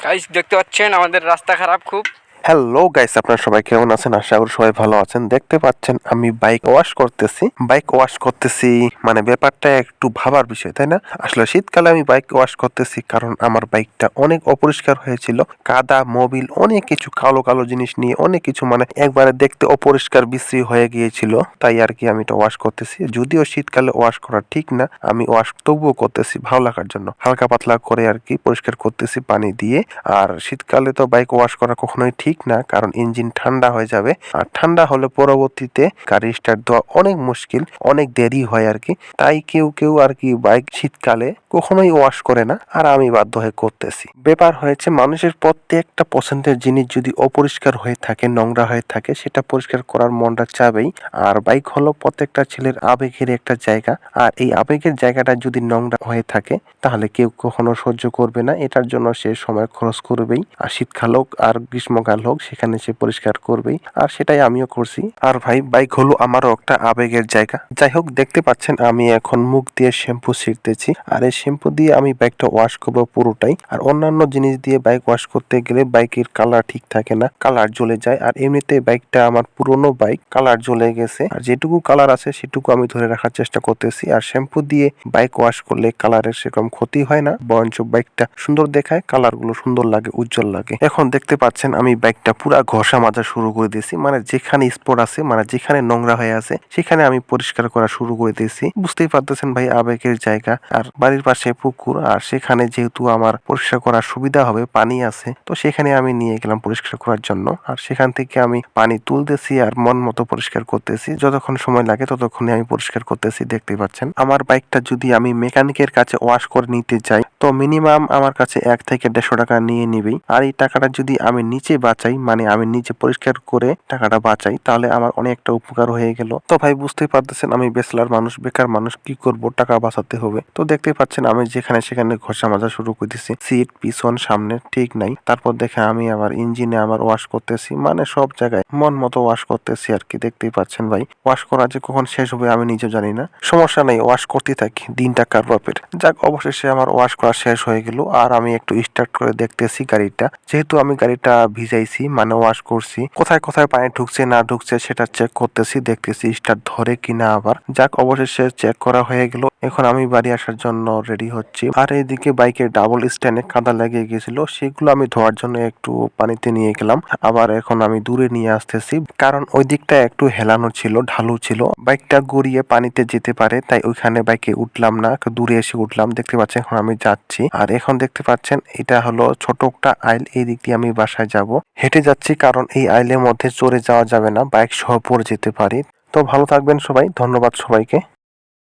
Guys দেখতে পাচ্ছেন আমাদের রাস্তা খারাপ খুব। হ্যালো গাইস আপনারা সবাই কেমন আছেন? আশা করি সবাই ভালো আছেন। দেখতে পাচ্ছেন, আমি বাইক ওয়াশ করতেছি। বাইক ওয়াশ করতেছি মানে ব্যাপারটা একটু ভাবার বিষয়, তাই না? আসলে শীতকালে আমি বাইক ওয়াশ করতেছি কারণ আমার বাইকটা অনেক অপরিষ্কার হয়েছিল। কাদা মোবিল অনেক কিছু কালো কালো জিনিস নিয়ে অনেক কিছু মানে একবারে দেখতে অপরিষ্কার, বিশ্রী হয়ে গিয়েছিল। তাই আর কি আমি এটা ওয়াশ করতেছি। যদিও শীতকালে ওয়াশ করা ঠিক না, আমি ওয়াশ তবুও করতেছি ভালো লাগার জন্য। হালকা পাতলা করে আর কি পরিষ্কার করতেছি পানি দিয়ে। আর শীতকালে তো বাইক ওয়াশ করা কখনোই ঠিক না, কারণ ইঞ্জিন ঠান্ডা হয়ে যাবে। আর ঠান্ডা হলে পরবর্তীতে গাড়ি স্টার্ট দেওয়া অনেক মুশকিল, অনেক দেরি হয় আর কি। তাই কেউ কেউ আর কি বাইক শীতকালে কখনোই ওয়াশ করে না, আর আমি বাধ্য হয়ে করতেছি। ব্যাপার হয়েছে, মানুষের প্রত্যেকটা পছন্দের জিনিস যদি অপরিষ্কার হয়ে থাকে, নোংরা হয়ে থাকে, সেটা পরিষ্কার করার মনটা চাবেই। আর বাইক হলো প্রত্যেকটা ছেলের আবেগের একটা জায়গা। আর এই আবেগের জায়গাটা যদি নোংরা হয়ে থাকে, তাহলে কেউ কখনো সহ্য করবে না। এটার জন্য সে সময় খরচ করবেই। আর শীতকাল হোক আর গ্রীষ্মকাল হোক সেখানে সে পরিষ্কার করবেই। আর সেটাই আমিও করছি। আর ভাই বাইক হলো আমারও একটা আবেগের জায়গা। যাই হোক, দেখতে পাচ্ছেন, আমি এখন মুখ দিয়ে শ্যাম্পু ছিটতেছি আর এই শ্যাম্পু দিয়ে আমি বাইকটা ওয়াশ করব পুরোটাই। আর অন্যান্য জিনিস দিয়ে বাইক ওয়াশ করতে গেলে বাইকের কালার ঠিক থাকে না কালার জ্বলে যায়। আর এমনিতে বাইকটা আমার পুরনো বাইক কালার জ্বলে গেছে। আর যেটুকু কালার আছে, সেটুকু আমি ধরে রাখার চেষ্টা করতেছি। আর শ্যাম্পু দিয়ে বাইক ওয়াশ করলে কালারের সেরকম ক্ষতি হয় না। বরঞ্চ বাইকটা সুন্দর দেখায় কালারগুলো সুন্দর লাগে, উজ্জ্বল লাগে। এখন দেখতে পাচ্ছেন, আমি বাইকটা পুরা ঘষা মাজা শুরু করে দিয়েছি। মানে যেখানে স্পট আছে মানে যেখানে নোংরা হয়ে আছে, সেখানে আমি পরিষ্কার করা শুরু করে দিয়েছি। বুঝতেই পারতেছেন ভাই, আবেগের জায়গা। আর বাড়ির পাশে পুকুর, আর সেখানে যেহেতু আমার পরিষ্কার করার সুবিধা হবে, পানি আছে, তো সেখানে আমি নিয়ে গেলাম পরিষ্কার করার জন্য। আর সেখান থেকে আমি পানি তুলতেছি আর মন মতো পরিষ্কার করতেছি। যতক্ষণ সময় লাগে, ততক্ষণে আমি পরিষ্কার করতেছি দেখতে পাচ্ছেন। আমার বাইকটা যদি আমি মেকানিকের কাছে ওয়াশ করে নিতে যাই তো মিনিমাম আমার কাছে এক থেকে দেড়শো টাকা নিয়ে নিবেই। আর এই টাকাটা যদি আমি নিচে বাঁচাই মানে আমি নিজে পরিষ্কার করে টাকাটা বাঁচাই, তাহলে আমার অনেকটা উপকার হয়ে গেল। তো ভাই, বুঝতেই পারতেছেন আমি বেসলার মানুষ, বেকার মানুষ, কি করব? টাকা বাঁচাতে হবে। তো দেখতেই পাচ্ছেন আমি যেখানে সেখানে ঘষা মাজা শুরু করে সিট, পিছন, সামনে ঠিক নাই। তারপর দেখে আমি আবার ইঞ্জিনে আবার ওয়াশ করতেছি মানে সব জায়গায় মন মতো ওয়াশ করতেছি আর কি, দেখতেই পাচ্ছেন ভাই। ওয়াশ করা যে কখন শেষ হবে আমি নিজেও জানি না। সমস্যা নেই ওয়াশ করতে থাকি, দিনটা কার বাপের। যাক, অবশেষে আমার ওয়াশ করা শেষ হয়ে গেল, আর আমি একটু স্টার্ট করে দেখতেছি গাড়িটা। যেহেতু আমি গাড়িটা ভিজাইছি মানে ওয়াশ করছি। কোথায় কোথায় পানি ঢুকছে, না ঢুকছে সেটা চেক করতেছি, দেখতেছি স্টার ধরে কিনা আবার। যাক, অবশেষে চেক করা হয়ে গেল। এখন আমি বাড়ি আসার জন্য রেডি হচ্ছি। আর এইদিকে বাইকের ডাবল স্ট্যান্ডে কাদা লেগে গেছিল, সেগুলো আমি ধোয়ার জন্য একটু পানিতে নিয়ে গেলাম। আবার এখন আমি দূরে নিয়ে আসতেছি, কারণ ওই দিকটা একটু হেলানো ছিল, ঢালু ছিল। বাইকটা গড়িয়ে পানিতে যেতে পারে, তাই ওইখানে বাইকে উঠলাম না দূরে এসে উঠলাম। দেখতে পাচ্ছেন, এখন আমি যাচ্ছি। আর এখন দেখতে পাচ্ছেন, এটা হলো ছোট একটা আইল এই দিক দিয়ে আমি বাসায় যাব। হেঁটে যাচ্ছি, কারণ এই আইলের মধ্যে চড়ে যাওয়া যাবে না বাইক সহ পড়ে যেতে পারি। তো ভালো থাকবেন সবাই, ধন্যবাদ সবাইকে।